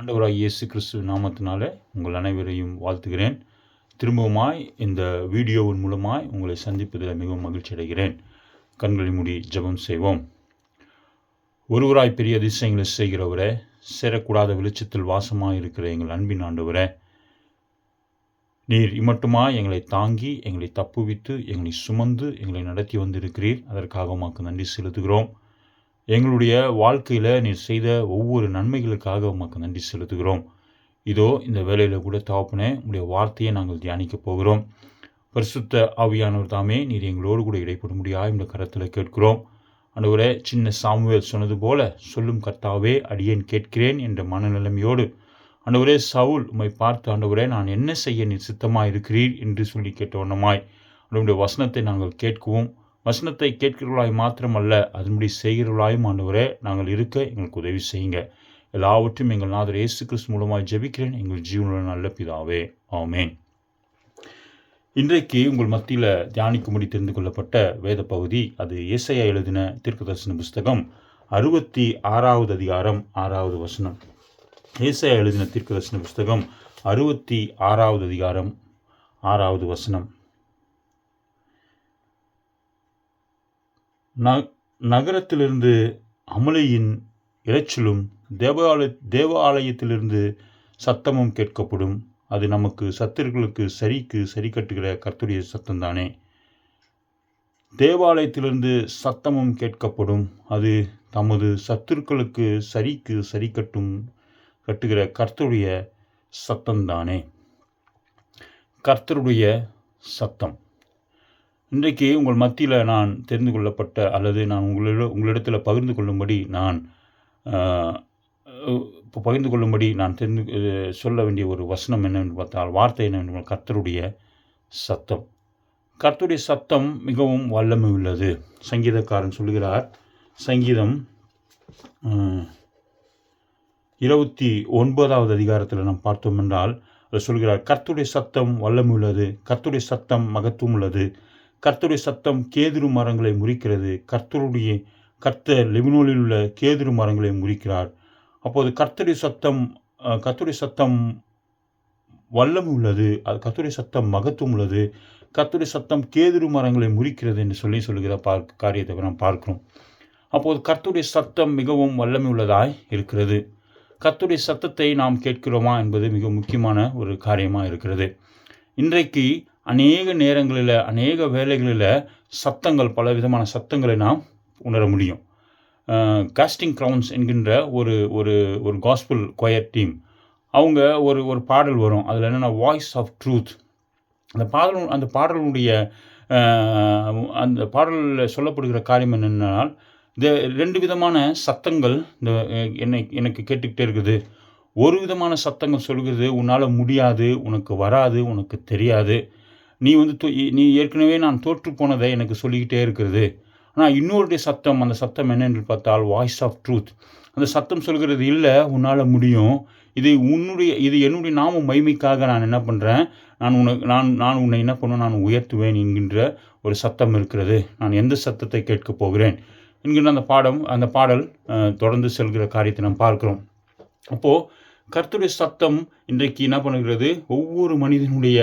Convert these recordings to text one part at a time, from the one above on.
ஆண்டவராக இயேசு கிறிஸ்து நாமத்தினாலே உங்கள் அனைவரையும் வாழ்த்துகிறேன். திரும்பவுமாய் இந்த வீடியோவின் மூலமாய் உங்களை சந்திப்பதில் மிகவும் மகிழ்ச்சி அடைகிறேன். கண்களை மூடி ஜெபம் செய்வோம். ஒருவராய் பெரிய அதிசயங்களை செய்கிறவரே சேரக்கூடாத வெளிச்சத்தில் வாசமாக இருக்கிற எங்கள் அன்பின் ஆண்டவரே நீர் இம்மட்டுமா எங்களை தாங்கி எங்களை தப்புவித்து எங்களை சுமந்து எங்களை நடத்தி வந்திருக்கிறீர். அதற்காக உமக்கு நன்றி செலுத்துகிறோம். எங்களுடைய வாழ்க்கையில் நீ செய்த ஒவ்வொரு நன்மைகளுக்காக உமக்கு நன்றி செலுத்துகிறோம். இதோ இந்த வேலையில் கூட தகப்பனே உங்களுடைய வார்த்தையை நாங்கள் தியானிக்க போகிறோம். பரிசுத்த ஆவியானவர் தாமே நீர் எங்களோடு கூட இடைப்படும்படியா இந்த கரத்தில் கேட்கிறோம். ஆண்டவரே சின்ன சாமுவேல் சொன்னது போல சொல்லும் கர்த்தாவே அடியேன் கேட்கிறேன் என்ற மனநிலைமையோடு ஆண்டவரே சவுல் உம்மை பார்த்து ஆண்டவரே நான் என்ன செய்ய நீர் சித்தமாக இருக்கிறீர் என்று சொல்லி கேட்ட வண்ணமாய் அவருடைய வசனத்தை நாங்கள் கேட்கவும். வசனத்தை கேட்கிறவர்களாய் மாத்திரமல்ல அதன்படி செய்கிறவர்களாயும் ஆண்டவரே நாங்கள் இருக்க எங்களுக்கு உதவி செய்யுங்க. எல்லாவற்றையும் எங்கள் நாதர் இயேசு கிறிஸ்து மூலமாக ஜெபிக்கிறேன். எங்கள் ஜீவனுள்ள நல்ல பிதாவே. ஆமேன். இன்றைக்கு உங்கள் மத்தியில் தியானிக்கும்படி தெரிந்து கொள்ளப்பட்ட வேத பகுதி அது ஏசையா எழுதின தீர்க்கதர்சன புஸ்தகம் அறுபத்தி ஆறாவது அதிகாரம் ஆறாவது வசனம். ஏசையா எழுதின தீர்க்கதர்சன புஸ்தகம் அறுபத்தி ஆறாவது அதிகாரம் ஆறாவது வசனம். ந- நகரத்திலிருந்து அமளியின் இரைச்சலும் தேவாலய தேவாலயத்திலிருந்து சத்தமும் கேட்கப்படும். அது நமக்கு சத்திருக்களுக்கு சரிக்கு சரி கட்டுகிற கர்த்துடைய சத்தம்தானே. தேவாலயத்திலிருந்து சத்தமும் கேட்கப்படும். அது தமது சத்துருக்களுக்கு சரிக்கு சரி கட்டும் கட்டுகிற கர்த்தருடைய சத்தம்தானே. கர்த்தருடைய சத்தம். இன்றைக்கு உங்கள் மத்தியில் நான் தெரிந்து கொள்ளப்பட்ட அல்லது நான் உங்களிட உங்களிடத்தில் பகிர்ந்து கொள்ளும்படி நான் இப்போ பகிர்ந்து கொள்ளும்படி நான் தெரிந்து சொல்ல வேண்டிய ஒரு வசனம் என்னவென்று பார்த்தால் வார்த்தை என்னவென்று கர்த்தருடைய சத்தம். கர்த்தருடைய சத்தம் மிகவும் வல்லமை உள்ளது சங்கீதக்காரன் சொல்கிறார் சங்கீதம் இருபத்தி ஒன்பதாவது அதிகாரத்தில் நாம் பார்த்தோம் என்றால் சொல்கிறார் கர்த்துடைய சத்தம் வல்லமுள்ளது கர்த்துடைய சத்தம் மகத்துவம் உள்ளது. கர்த்தருடைய சத்தம் கேதுரு மரங்களை முறிக்கிறது. கர்த்தருடைய கர்த்தர் லெபனோனில் உள்ள கேதுரு மரங்களை முறிக்கிறார். அப்போது கர்த்தருடைய சத்தம் கர்த்தருடைய சத்தம் வல்லம் உள்ளது. அது கர்த்தருடைய சத்தம் மகத்துவம் உள்ளது. கர்த்தருடைய சத்தம் கேதுரு மரங்களை முறிக்கிறது என்று சொல்லி சொல்லுகிற பார்க்க காரியத்தை நாம் பார்க்கிறோம். அப்போது கர்த்தருடைய சத்தம் மிகவும் வல்லமை உள்ளதாய் இருக்கிறது. கர்த்தருடைய சத்தத்தை நாம் கேட்கிறோமா என்பது மிக முக்கியமான ஒரு காரியமாக இருக்கிறது. இன்றைக்கு அநேக நேரங்களில் அநேக வேலைகளில் சத்தங்கள் பல விதமான சத்தங்களை நாம் உணர முடியும். காஸ்டிங் க்ரௌன்ஸ் என்கின்ற ஒரு ஒரு ஒரு காஸ்பிள் கொயர் டீம் அவங்க ஒரு ஒரு பாடல் வரும். அதில் என்னென்னா வாய்ஸ் ஆஃப் ட்ரூத் அந்த பாடல் அந்த பாடலுடைய அந்த பாடலில் சொல்லப்படுகிற காரியம் என்னென்னால் இந்த ரெண்டு விதமான சத்தங்கள் இந்த என்னை எனக்கு கேட்டுக்கிட்டே இருக்குது. ஒரு விதமான சத்தங்கள் சொல்கிறது உன்னால் முடியாது உனக்கு வராது உனக்கு தெரியாது. நீ வந்து நீ ஏற்கனவே நான் தோற்று போனதை எனக்கு சொல்லிக்கிட்டே இருக்கிறது. ஆனால் இன்னொருடைய சத்தம் அந்த சத்தம் என்னென்று பார்த்தால் வாய்ஸ் ஆஃப் ட்ரூத் அந்த சத்தம் சொல்கிறது இல்லை உன்னால் முடியும். இது உன்னுடைய இது என்னுடைய நாம மைமைக்காக நான் என்ன பண்ணுறேன் நான் உனக்கு நான் நான் உன்னை என்ன பண்ணுவேன்? நான் உயர்த்துவேன் என்கின்ற ஒரு சத்தம் இருக்கிறது. நான் எந்த சத்தத்தை கேட்கப் போகிறேன்? என்கின்ற அந்த பாடம் அந்த பாடல் தொடர்ந்து செல்கிற காரியத்தை நாம் பார்க்கிறோம். அப்போது கர்த்தருடைய சத்தம் இன்றைக்கு என்ன பண்ணுகிறது? ஒவ்வொரு மனிதனுடைய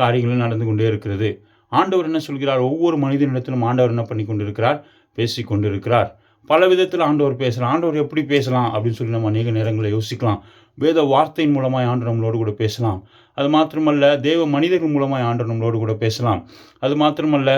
காரியங்களும் நடந்து கொண்டே இருக்கிறது. ஆண்டவர் என்ன சொல்கிறார்? ஒவ்வொரு மனிதனிடத்திலும் ஆண்டவர் என்ன பண்ணி கொண்டிருக்கிறார்? பேசி கொண்டிருக்கிறார். பல விதத்தில் ஆண்டவர் பேசலாம். ஆண்டவர் எப்படி பேசலாம் அப்படின்னு சொல்லி நம்ம அநேக நேரங்களில் யோசிக்கலாம். வேத வார்த்தையின் மூலமாக ஆண்டு நம்மளோடு கூட பேசலாம். அது மாத்திரமல்ல தேவ மனிதர்கள் மூலமாக ஆண்டு நம்மளோடு கூட பேசலாம். அது மாத்திரமல்ல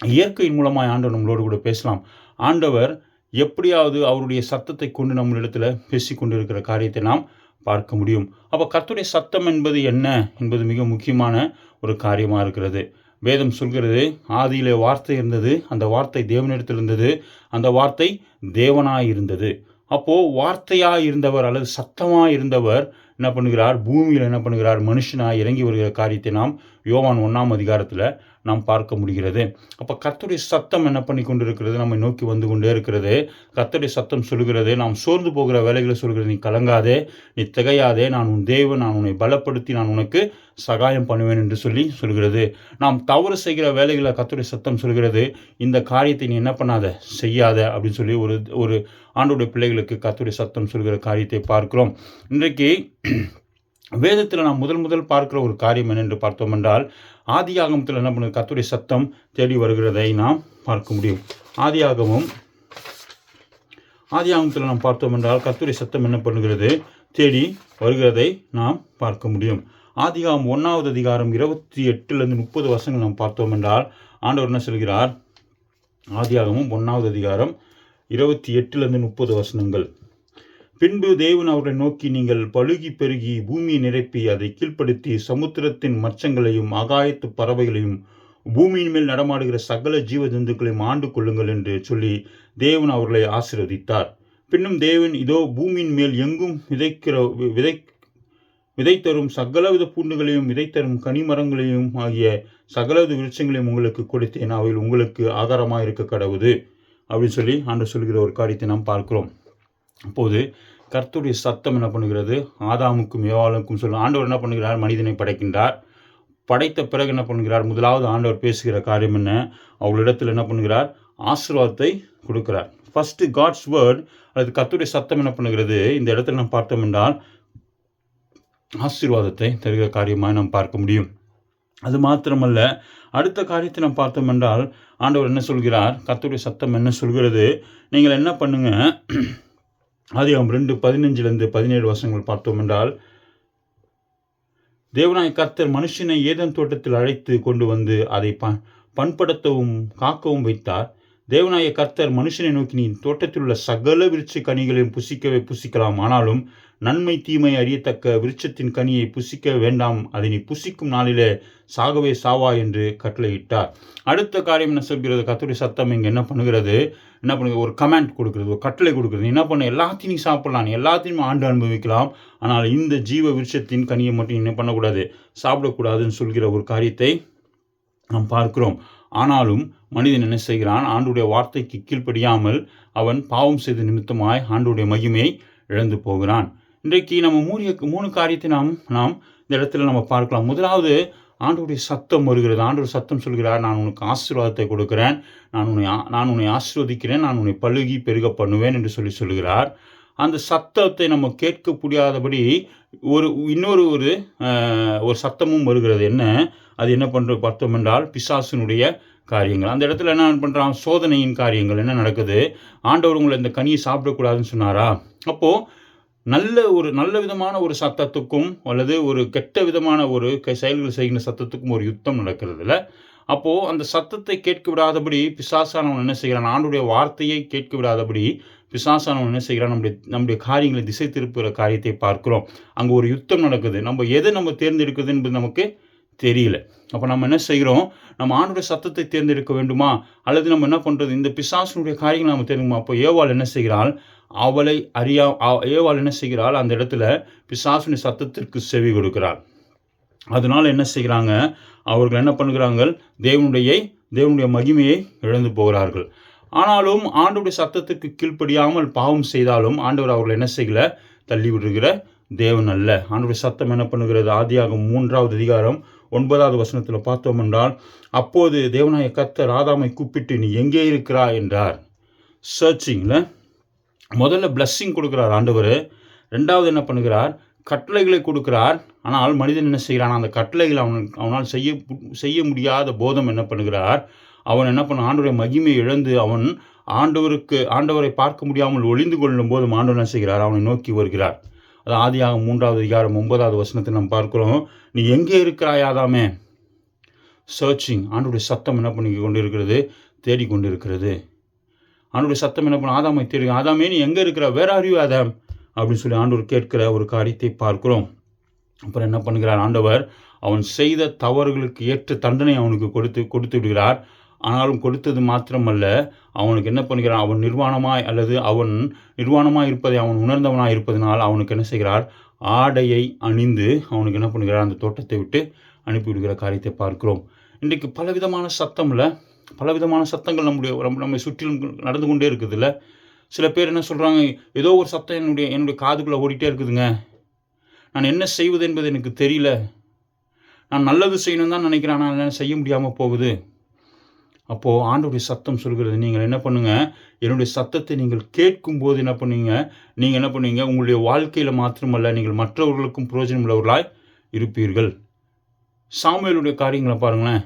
இயற்கையின் மூலமாக ஆண்டவர் நம்மளோடு கூட பேசலாம். ஆண்டவர் எப்படியாவது அவருடைய சத்தத்தை கொண்டு நம்மளிடத்தில் பேசி கொண்டிருக்கிற காரியத்தை நாம் பார்க்க முடியும். அப்போ கர்த்தருடைய சத்தம் என்பது என்ன? என்பது மிக முக்கியமான ஒரு காரியமாக இருக்கிறது. வேதம் சொல்கிறது ஆதியிலே வார்த்தை இருந்தது அந்த வார்த்தை தேவனிடத்தில் இருந்தது அந்த வார்த்தை தேவனாய் இருந்தது அப்போது வார்த்தையாக இருந்தவர் அல்லது சத்தமாக இருந்தவர் என்ன பண்ணுகிறார்? பூமியில் என்ன பண்ணுகிறார்? மனுஷனாக இறங்கி வருகிற காரியத்தை நாம் யோவான் ஒன்றாம் அதிகாரத்தில் நாம் பார்க்க முடிகிறது. அப்போ கர்த்தருடைய சத்தம் என்ன பண்ணி கொண்டு இருக்கிறது நம்மை நோக்கி வந்து கொண்டே இருக்கிறது. கர்த்தருடைய சத்தம் சொல்கிறது நாம் சோர்ந்து போகிற வேலைகளை சொல்கிறது நீ கலங்காதே நீ திகையாதே நான் உன் தேவன் நான் உன்னை பலப்படுத்தி நான் உனக்கு சகாயம் பண்ணுவேன் என்று சொல்லி சொல்கிறது. நாம் தவறு செய்கிற வேலைகளை கத்துடைய சத்தம் சொல்கிறது. இந்த காரியத்தை நீ என்ன பண்ணாத? செய்யாத அப்படின்னு சொல்லி ஒரு ஒரு ஆண்டுடைய பிள்ளைகளுக்கு கத்துடைய சத்தம் சொல்கிற காரியத்தை பார்க்கிறோம். இன்றைக்கு வேதத்தில் நாம் முதல் முதல் பார்க்கிற ஒரு காரியம் என்னென்று பார்த்தோம் என்றால் ஆதி ஆகமத்தில் என்ன பண்ணுது? கத்துடைய சத்தம் தேடி வருகிறதை நாம் பார்க்க முடியும். ஆதி ஆகமும் ஆதி ஆகமத்தில் நாம் பார்த்தோம் என்றால் கத்துடைய சத்தம் என்ன பண்ணுகிறது? தேடி வருகிறதை நாம் பார்க்க முடியும். ஆதிகாம் ஒன்றாவது அதிகாரம் இருபத்தி எட்டுலேருந்து முப்பது வருஷங்கள் நாம் பார்த்தோம் என்றால் ஆண்டவர் என்ன சொல்கிறார்? ஆதியாகமும் ஒன்றாவது அதிகாரம் இருபத்தி எட்டுலேருந்து முப்பது வசனங்கள். பின்பு தேவன் அவரை நோக்கி நீங்கள் பழுகி பெருகி பூமியை நிரப்பி அதை கீழ்ப்படுத்தி சமுத்திரத்தின் மச்சங்களையும் ஆகாயத்து பறவைகளையும் பூமியின் மேல் நடமாடுகிற சகல ஜீவ ஜந்துக்களையும் ஆண்டு கொள்ளுங்கள் என்று சொல்லி தேவன் அவர்களை ஆசீர்வதித்தார். பின்னும் தேவன் இதோ பூமியின் மேல் எங்கும் விதைக்கிற விதை விதைத்தரும் சகலவித பூண்டுகளையும் விதைத்தரும் கனிமரங்களையும் ஆகிய சகலவித விருட்சங்களையும் உங்களுக்கு கொடுத்தேன். அவையில் உங்களுக்கு ஆகாரமாக இருக்க கடவுது. அப்படின்னு சொல்லி ஆண்டு சொல்கிற ஒரு காரியத்தை நாம் பார்க்கிறோம். அப்போது கர்த்தருடைய சத்தம் என்ன பண்ணுகிறது? ஆதாமுக்கும் ஏவாளுக்கும் சொல்லும் ஆண்டவர் என்ன பண்ணுகிறார்? மனிதனை படைக்கின்றார். படைத்த பிறகு என்ன பண்ணுகிறார்? முதலாவது ஆண்டவர் பேசுகிற காரியம் என்ன? அவர்களிடத்தில் என்ன பண்ணுகிறார்? ஆசீர்வாதத்தை கொடுக்கிறார். ஃபஸ்ட்டு காட்ஸ் வேர்ட் அல்லது கத்துடைய சத்தம் என்ன பண்ணுகிறது? இந்த இடத்துல நாம் பார்த்தோம் என்றால் ஆசீர்வாதத்தை தருகிற காரியமாக நாம் பார்க்க முடியும். அது மாத்திரமல்ல அடுத்த காரியத்தை நாம் பார்த்தோம் என்றால் ஆண்டவர் என்ன சொல்கிறார்? கத்துடைய சத்தம் என்ன சொல்கிறது? நீங்கள் என்ன பண்ணுங்கள் அதிகம் ரெண்டு பதினஞ்சிலிருந்து பதினேழு வருஷங்கள் பார்த்தோம் என்றால் தேவனாய் கர்த்தர் மனுஷனை ஏதன் தோட்டத்தில் அழைத்து கொண்டு வந்து அதை ப பண்படுத்தவும் காக்கவும் வைத்தார். தேவனாய கர்த்தர் மனுஷனை நோக்கி நீ தோட்டத்தில் உள்ள சகல விருட்ச கனிகளையும் புசிக்கவே புசிக்கலாம். ஆனாலும் நன்மை தீமை அறியத்தக்க விருட்சத்தின் கனியை புசிக்க வேண்டாம். அதை நீ புசிக்கும் நாளிலே சாகவே சாவா என்று கட்டளையிட்டார். அடுத்த காரியம் என்ன சொல்கிறது? கத்துடைய சத்தம் இங்கே என்ன பண்ணுகிறது? என்ன பண்ணுங்க ஒரு கமெண்ட் கொடுக்குறது ஒரு கட்டளை கொடுக்குறது. என்ன பண்ண? எல்லாத்தையும் நீ சாப்பிடலாம். நீ எல்லாத்தையும் ஆண்டு அனுபவிக்கலாம். ஆனால் இந்த ஜீவ விருட்சத்தின் கனியை மட்டும் என்ன பண்ணக்கூடாது? சாப்பிடக்கூடாதுன்னு சொல்கிற ஒரு காரியத்தை நாம் பார்க்கிறோம். ஆனாலும் மனிதன் என்ன செய்கிறான்? ஆண்டுடைய வார்த்தைக்கு கீழ்ப்படியாமல் அவன் பாவம் செய்த நிமித்தமாய் ஆண்டுடைய மகிமையை இழந்து போகிறான். இன்றைக்கு நம்ம மூணு மூணு காரியத்தை நாம் நாம் இந்த இடத்துல நம்ம பார்க்கலாம். முதலாவது ஆண்டோடைய சத்தம் வருகிறது. ஆண்டோட சத்தம் சொல்கிறார் நான் உனக்கு ஆசீர்வாதத்தை கொடுக்கிறேன். நான் உன்னை நான் உன்னை ஆசீர்வதிக்கிறேன். நான் உன்னை பழுகி பெருக பண்ணுவேன் என்று சொல்லி சொல்கிறார். அந்த சத்தத்தை நம்ம கேட்க முடியாதபடி ஒரு இன்னொரு ஒரு ஒரு சத்தமும் வருகிறது. என்ன? அது என்ன பண்ணுற பார்த்தோம் என்றால் பிசாசினுடைய காரியங்கள். அந்த இடத்துல என்ன பண்ணுறான் சோதனையின் காரியங்கள். என்ன நடக்குது? ஆண்டவர் உங்களை இந்த கனியை சாப்பிடக்கூடாதுன்னு சொன்னாரா? அப்போது நல்ல ஒரு நல்ல விதமான ஒரு சத்தத்துக்கும் அல்லது ஒரு கெட்ட விதமான ஒரு செயல்கள் செய்கிற சத்தத்துக்கும் ஒரு யுத்தம் நடக்கிறதுல. அப்போது அந்த சத்தத்தை கேட்க விடாதபடி பிசாசானவன் என்ன செய்கிறான்? ஆண்டுடைய வார்த்தையை கேட்க விடாதபடி பிசாசானவன் என்ன செய்கிறான்? நம்முடைய நம்முடைய காரியங்களை திசை திருப்புகிற காரியத்தை பார்க்கிறோம். அங்கே ஒரு யுத்தம் நடக்குது. நம்ம எதை நம்ம தேர்ந்தெடுக்குது என்பது நமக்கு தெரியல. அப்போ நம்ம என்ன செய்கிறோம் நம்ம ஆணுடைய சத்தத்தை தேர்ந்தெடுக்க வேண்டுமா? அல்லது நம்ம என்ன பண்ணுறது இந்த பிசாசனுடைய காரியங்கள் நம்ம தெரியுமா அப்போ ஏவாள் என்ன செய்கிறாள்? அவளை அறியா ஏவாள் என்ன செய்கிறாள்? அந்த இடத்துல பிசாசுடைய சத்தத்திற்கு செவி கொடுக்கிறாள். அதனால் என்ன செய்கிறாங்க? அவர்கள் என்ன பண்ணுகிறாங்க தேவனுடைய தேவனுடைய மகிமையை இழந்து போகிறார்கள். ஆனாலும் ஆண்டோடைய சத்தத்துக்கு கீழ்ப்படியாமல் பாவம் செய்தாலும் ஆண்டவர் அவர்கள் என்ன செய்யல? தள்ளி விடுகிற தேவன் அல்ல ஆண்டோடைய சத்தம் என்ன பண்ணுகிறது ஆதியாகும் மூன்றாவது அதிகாரம் ஒன்பதாவது வசனத்தில் பார்த்தோம் என்றால் அப்போது தேவனாய கத்தர் ஆதாமை கூப்பிட்டு நீ எங்கே இருக்கிறா என்றார். சர்ச்சிங்கில் முதல்ல பிளஸ்ஸிங் கொடுக்குறார் ஆண்டவர். ரெண்டாவது என்ன பண்ணுகிறார்? கட்டளைகளை கொடுக்கிறார். ஆனால் மனிதன் என்ன செய்கிறான்? அந்த கட்டளைகளை அவன் அவனால் செய்ய செய்ய முடியாத போதம் என்ன பண்ணுகிறார்? அவன் என்ன பண்ண ஆண்டவரை மகிமை இழந்து அவன் ஆண்டவருக்கு ஆண்டவரை பார்க்க முடியாமல் ஒளிந்து கொள்ளும் போது ஆண்டவர் என்ன செய்கிறார்? அவனை நோக்கி வருகிறார். அது ஆதியாக மூன்றாவது அதிகாரம் ஒன்பதாவது வசனத்தை நம்ம பார்க்குறோம். நீ எங்கே இருக்கிறாயாதாமே சர்ச்சிங் ஆண்டுடைய சத்தம் என்ன பண்ணி கொண்டு இருக்கிறது தேடிக்கொண்டு இருக்கிறது ஆண்டுடைய சத்தம் என்ன பண்ண? ஆதாமை தேடி. ஆதாமே நீ எங்கே இருக்கிற? வேற அறிவு ஆதாம் அப்படின்னு சொல்லி ஆண்டவர் கேட்கிற ஒரு காரியத்தை பார்க்கிறோம். அப்புறம் என்ன பண்ணுகிறார்? ஆண்டவர் அவன் செய்த தவறுகளுக்கு ஏற்ற தண்டனை அவனுக்கு கொடுத்து கொடுத்து விடுகிறார். ஆனாலும் கொடுத்தது மாத்திரமல்ல. அவனுக்கு என்ன பண்ணுகிறான்? அவன் நிர்வாணமாய் அல்லது அவன் நிர்வாணமாக இருப்பதை அவன் உணர்ந்தவனாக இருப்பதனால் அவனுக்கு என்ன செய்கிறார்? ஆடையை அணிந்து அவனுக்கு என்ன பண்ணுகிறார்? அந்த தோட்டத்தை விட்டு அனுப்பிவிடுகிற காரியத்தை பார்க்கிறோம். இன்றைக்கு பலவிதமான சத்தமில் பலவிதமான சத்தங்கள் நம்முடைய நம்ம நம்மை சுற்றிலும் நடந்து கொண்டே இருக்குதுல்ல. சில பேர் என்ன சொல்கிறாங்க ஏதோ ஒரு சத்தம் என்னுடைய என்னுடைய காதுக்குள்ளே ஓடிட்டே இருக்குதுங்க. நான் என்ன செய்வது என்பது எனக்கு தெரியல. நான் நல்லது செய்யணும் தான் நினைக்கிறேன். ஆனால் செய்ய முடியாமல் போகுது. அப்போது ஆண்டுடைய சத்தம் சொல்கிறது. நீங்கள் என்ன பண்ணுங்கள் என்னுடைய சத்தத்தை நீங்கள் கேட்கும்போது என்ன பண்ணுவீங்க? நீங்கள் என்ன பண்ணுவீங்க? உங்களுடைய வாழ்க்கையில் மாத்திரமல்ல நீங்கள் மற்றவர்களுக்கும் பிரயோஜனம் உள்ளவர்களாய் இருப்பீர்கள். சாமுவேலுடைய காரியங்களை பாருங்களேன்.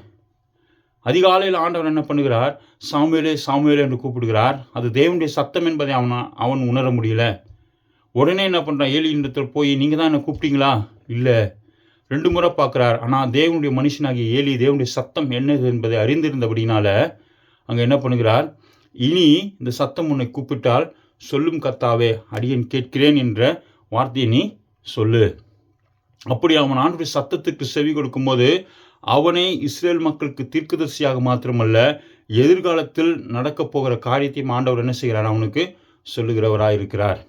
அதிகாலையில் ஆண்டவர் என்ன பண்ணுகிறார்? சாமுவேலே சாமுவேலே என்று கூப்பிடுகிறார். அது தேவனுடைய சத்தம் என்பதை அவன் அவன் உணர முடியல. உடனே என்ன பண்ணுறான் ஏழு இடத்துல போய் நீங்கள் தான் என்ன கூப்பிட்டீங்களா? இல்லை. ரெண்டு முறை பார்க்குறார். ஆனால் தேவனுடைய மனுஷனாகிய ஏலி தேவனுடைய சத்தம் என்னது என்பதை அறிந்திருந்தபடினால அங்கே என்ன பண்ணுகிறார்? இனி இந்த சத்தம் உன்னை கூப்பிட்டால் சொல்லும் கர்த்தாவே அடியேன் கேட்கிறேன் என்ற வார்த்தையை நீ சொல்லு. அப்படி அவன் ஆண்டுடைய சத்தத்துக்கு செவி கொடுக்கும்போது அவனே இஸ்ரேல் மக்களுக்கு தீர்க்கதரிசியாக மாத்திரமல்ல எதிர்காலத்தில் நடக்கப் போகிற காரியத்தையும் ஆண்டவர் என்ன செய்கிறார்? அவனுக்கு சொல்லுகிறவராக இருக்கிறார்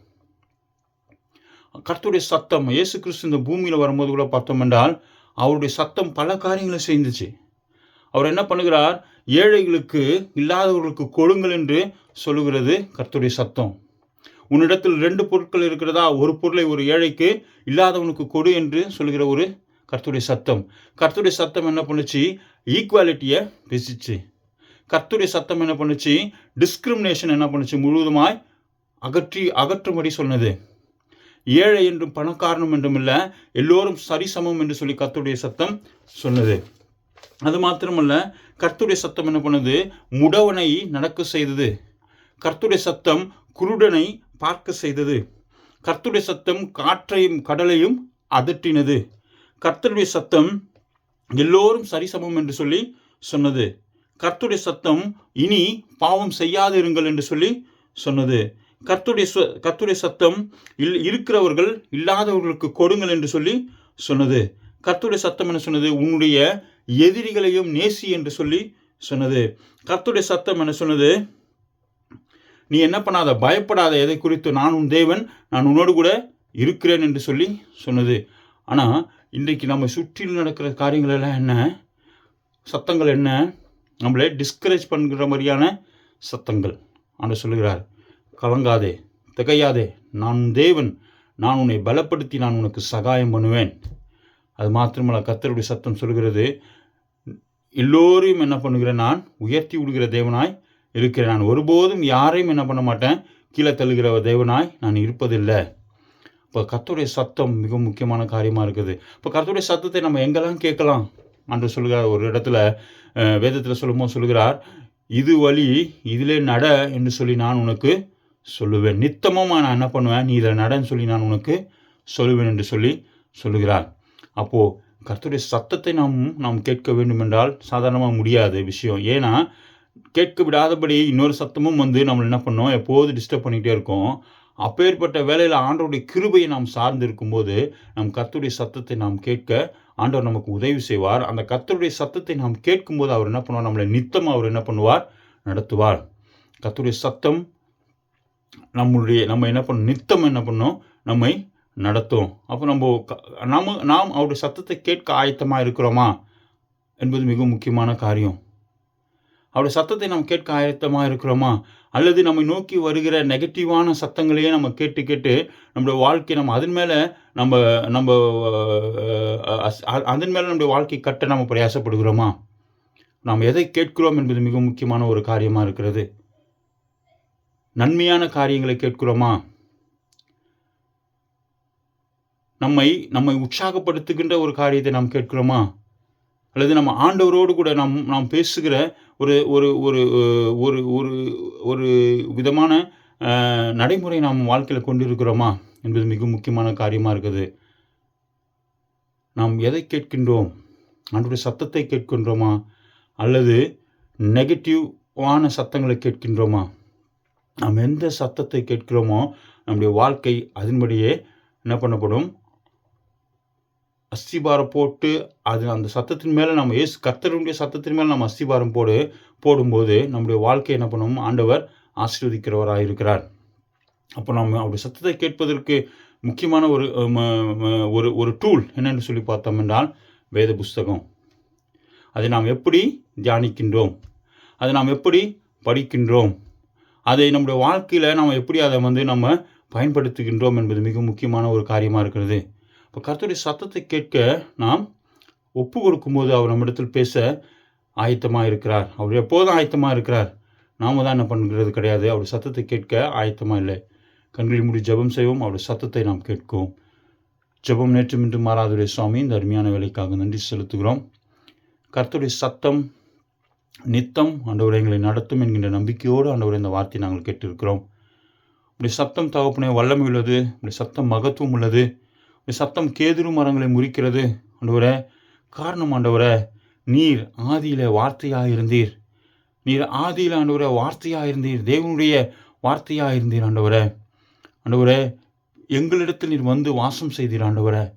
கர்த்தருடைய சத்தம் இயேசு கிறிஸ்து இந்த பூமியில் வரும்போது கூட பார்த்தோம் என்றால் அவருடைய சத்தம் பல காரியங்களை செய்துச்சு. அவர் என்ன பண்ணுகிறார்? ஏழைகளுக்கு இல்லாதவர்களுக்கு கொடுங்கள் என்று சொல்லுகிறது கர்த்தருடைய சத்தம். உன்னிடத்தில் ரெண்டு பொருட்கள் இருக்கிறதா? ஒரு பொருளை ஒரு ஏழைக்கு இல்லாதவனுக்கு கொடு என்று சொல்லுகிற ஒரு கர்த்தருடைய சத்தம். கர்த்தருடைய சத்தம் என்ன பண்ணுச்சு? ஈக்குவாலிட்டியை பேசிச்சு. கர்த்தருடைய சத்தம் என்ன பண்ணுச்சு? டிஸ்கிரிமினேஷன் என்ன பண்ணுச்சு? முழுவதுமாய் அகற்றி அகற்றும்படி சொன்னது. ஏழை என்றும் பணக்காரனும் என்றும் இல்லை எல்லோரும் சரிசமம் என்று சொல்லி கத்துடைய சத்தம் சொன்னது. அது மாத்திரமல்ல கர்த்துடைய சத்தம் என்ன பண்ணுது? முடவனை நடக்க செய்தது. கர்த்துடைய சத்தம் குருடனை பார்க்க செய்தது. கர்த்துடைய சத்தம் காற்றையும் கடலையும் அதட்டினது. கர்த்தருடைய சத்தம் எல்லோரும் சரிசமம் என்று சொல்லி சொன்னது. கர்த்துடைய சத்தம் இனி பாவம் செய்யாது இருங்கள் என்று சொல்லி சொன்னது. கர்த்துடைய கர்த்துடைய சத்தம் இல் இருக்கிறவர்கள் இல்லாதவர்களுக்கு கொடுங்கள் என்று சொல்லி சொன்னது. கர்த்துடைய சத்தம் என்ன சொன்னது? உன்னுடைய எதிரிகளையும் நேசி என்று சொல்லி சொன்னது. கர்த்துடைய சத்தம் என்ன சொன்னது? நீ என்ன பண்ணாத? பயப்படாத. எதை குறித்து? நான் உன் தேவன். நான் உன்னோடு கூட இருக்கிறேன் என்று சொல்லி சொன்னது. ஆனால் இன்றைக்கு நம்ம சுற்றிலும் நடக்கிற காரியங்கள் எல்லாம் என்ன? சத்தங்கள் என்ன? நம்மளை டிஸ்கரேஜ் பண்ணுற மாதிரியான சத்தங்கள். ஆண்டு சொல்லுகிறார். கலங்காதே திகையாதே. நான் உன் தேவன். நான் உன்னை பலப்படுத்தி நான் உனக்கு சகாயம் பண்ணுவேன். அது மாத்திரமல்ல கத்தருடைய சத்தம் சொல்கிறது எல்லோரையும் என்ன பண்ணுகிறேன் நான்? உயர்த்தி விடுகிற தேவனாய் இருக்கிறேன். நான் ஒருபோதும் யாரையும் என்ன பண்ண மாட்டேன். கீழே தள்ளுகிற தேவனாய் நான் இருப்பதில்லை. இப்போ கத்தருடைய சத்தம் மிக முக்கியமான காரியமாக இருக்குது. இப்போ கத்தருடைய சத்தத்தை நம்ம எங்கெல்லாம் கேட்கலாம்? என்று சொல்கிறார் ஒரு இடத்துல வேதத்தில் சொல்லும்போது சொல்கிறார் இது வழி இதிலே நட என்று சொல்லி நான் உனக்கு சொல்லுவேன். நித்தமும் நான் என்ன பண்ணுவேன்? நீ இதில் நடன்னு சொல்லி நான் உனக்கு சொல்லுவேன் என்று சொல்லி சொல்லுகிறார். அப்போது கர்த்தருடைய சத்தத்தை நாம் நாம் கேட்க வேண்டும் என்றால் சாதாரணமாக முடியாத விஷயம். ஏன்னா கேட்க விடாதபடி இன்னொரு சத்தமும் வந்து நம்ம என்ன பண்ணோம்? எப்போது டிஸ்டர்ப் பண்ணிகிட்டே இருக்கோம்? அப்பேற்பட்ட வேலையில் ஆண்டவருடைய கிருபையை நாம் சார்ந்து இருக்கும்போது நம் கர்த்தருடைய சத்தத்தை நாம் கேட்க ஆண்டவர் நமக்கு உதவி செய்வார். அந்த கர்த்தருடைய சத்தத்தை நாம் கேட்கும்போது அவர் என்ன பண்ணுவார்? நம்மளை நித்தம் அவர் என்ன பண்ணுவார்? நடத்துவார். கர்த்தருடைய சத்தம் நம்மளுடைய நம்ம என்ன பண்ணும்? நித்தம் என்ன பண்ணோம்? நம்மை நடத்தும். அப்போ நம்ம நம்ம நாம் அவருடைய சத்தத்தை கேட்க ஆயத்தமாக இருக்கிறோமா? என்பது மிக முக்கியமான காரியம். அவருடைய சத்தத்தை நாம் கேட்க ஆயத்தமாக இருக்கிறோமா? அல்லது நம்மை நோக்கி வருகிற நெகட்டிவான சத்தங்களையே நம்ம கேட்டு கேட்டு நம்மளுடைய வாழ்க்கை நம்ம அதன் மேலே நம்ம நம்ம அதன் மேலே நம்முடைய வாழ்க்கை கட்ட நம்ம பிரயாசப்படுகிறோமா? நாம் எதை கேட்கிறோம் என்பது மிக முக்கியமான ஒரு காரியமாக இருக்கிறது. நன்மையான காரியங்களை கேட்கிறோமா? நம்மை நம்மை உற்சாகப்படுத்துகின்ற ஒரு காரியத்தை நாம் கேட்கிறோமா? அல்லது நம்ம ஆண்டவரோடு கூட நாம் நாம் பேசுகிற ஒரு ஒரு ஒரு ஒரு ஒரு ஒரு விதமான நடைமுறை நாம் வாழ்க்கையில் கொண்டிருக்கிறோமா? என்பது மிக முக்கியமான காரியமாக இருக்குது. நாம் எதை கேட்கின்றோம்? ஆண்டுடைய சத்தத்தை கேட்கின்றோமா? அல்லது நெகட்டிவான சத்தங்களை கேட்கின்றோமா? நாம் எந்த சத்தத்தை கேட்கிறோமோ நம்முடைய வாழ்க்கை அதன்படியே என்ன பண்ணப்படும்? அஸ்திபாரம் போட்டு அது அந்த சத்தத்தின் மேலே நம்ம ஏசு கர்த்தருடைய சத்தத்தின் மேலே நம்ம அஸ்திபாரம் போடு போடும்போது நம்முடைய வாழ்க்கை என்ன பண்ணுவோம் ஆண்டவர் ஆசீர்வதிக்கிறவராக இருக்கிறார். அப்போ நம்ம அவருடைய சத்தத்தை கேட்பதற்கு முக்கியமான ஒரு ஒரு ஒரு டூல் என்னென்னு சொல்லி பார்த்தோம் என்றால் வேத புஸ்தகம். அதை நாம் எப்படி தியானிக்கின்றோம்? அதை நாம் எப்படி படிக்கின்றோம்? அதை நம்முடைய வாழ்க்கையில் நாம் எப்படி அதை வந்து நம்ம பயன்படுத்துகின்றோம் என்பது மிக முக்கியமான ஒரு காரியமாக இருக்கிறது. இப்போ கர்த்தருடைய சத்தத்தை கேட்க நாம் ஒப்பு கொடுக்கும்போது அவர் நம்மிடத்தில் பேச ஆயத்தமாக இருக்கிறார். அவர் எப்போதும் ஆயத்தமாக இருக்கிறார். நாம தான் என்ன பண்ணுறது கிடையாது. அவர் சத்தத்தை கேட்க ஆயத்தமாக இல்லை. கண்களில் மூடி ஜெபம் செய்வோம். அவருடைய சத்தத்தை நாம் கேட்கும் ஜெபம் நேற்று இன்று மாறாதுடைய சுவாமி இந்த அருமையான வேலைக்காக நன்றி செலுத்துகிறோம். கர்த்தருடைய சத்தம் நித்தம் ஆண்டவரை எங்களை நடத்தும் என்கின்ற நம்பிக்கையோடு ஆண்டவரை இந்த வார்த்தையை நாங்கள் கேட்டிருக்கிறோம். உடைய சப்தம் தகப்பனே வல்லமை உள்ளது உடைய சப்தம் மகத்துவம் உள்ளது உடைய சப்தம் கேதுரு மரங்களை முறிக்கிறது. ஆண்டவரே காரணம் ஆண்டவரே நீர் ஆதியில வார்த்தையாக இருந்தீர். நீர் ஆதியில் ஆண்டவரே வார்த்தையாக இருந்தீர். தேவனுடைய வார்த்தையாக இருந்தீர் ஆண்டவரே. ஆண்டவரே எங்களிடத்தில் நீர் வந்து வாசம் செய்தீர் ஆண்டவரே.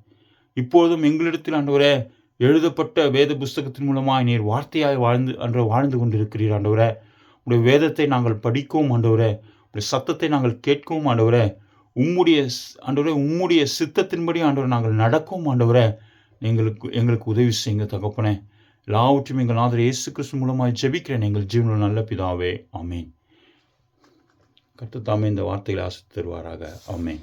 இப்போதும் எங்களிடத்தில் ஆண்டவரே எழுதப்பட்ட வேத புஸ்தகத்தின் மூலமாக நீர் வார்த்தையாய் வாழ்ந்து அன்று வாழ்ந்து கொண்டிருக்கிறீர் ஆண்டவரே. உடைய வேதத்தை நாங்கள் படிக்கவும் ஆண்டவரே. உடைய சத்தத்தை நாங்கள் கேட்கவும் ஆண்டவரே. உம்முடைய ஆண்டவரே உம்முடைய சித்தத்தின்படி ஆண்டவரை நாங்கள் நடக்கவும் ஆண்டவரே. எங்களுக்கு எங்களுக்கு உதவி செய்யுங்க தகப்பனே. எல்லாவற்றையும் எங்கள் ஆதரவு இயேசு கிறிஸ்து மூலமாக ஜெபிக்கிறேன். எங்கள் ஜீவனில் நல்ல பிதாவே. ஆமேன். கற்றுத்தாமே தாமே இந்த வார்த்தைகளை ஆசித்து தருவாராக ஆமேன்.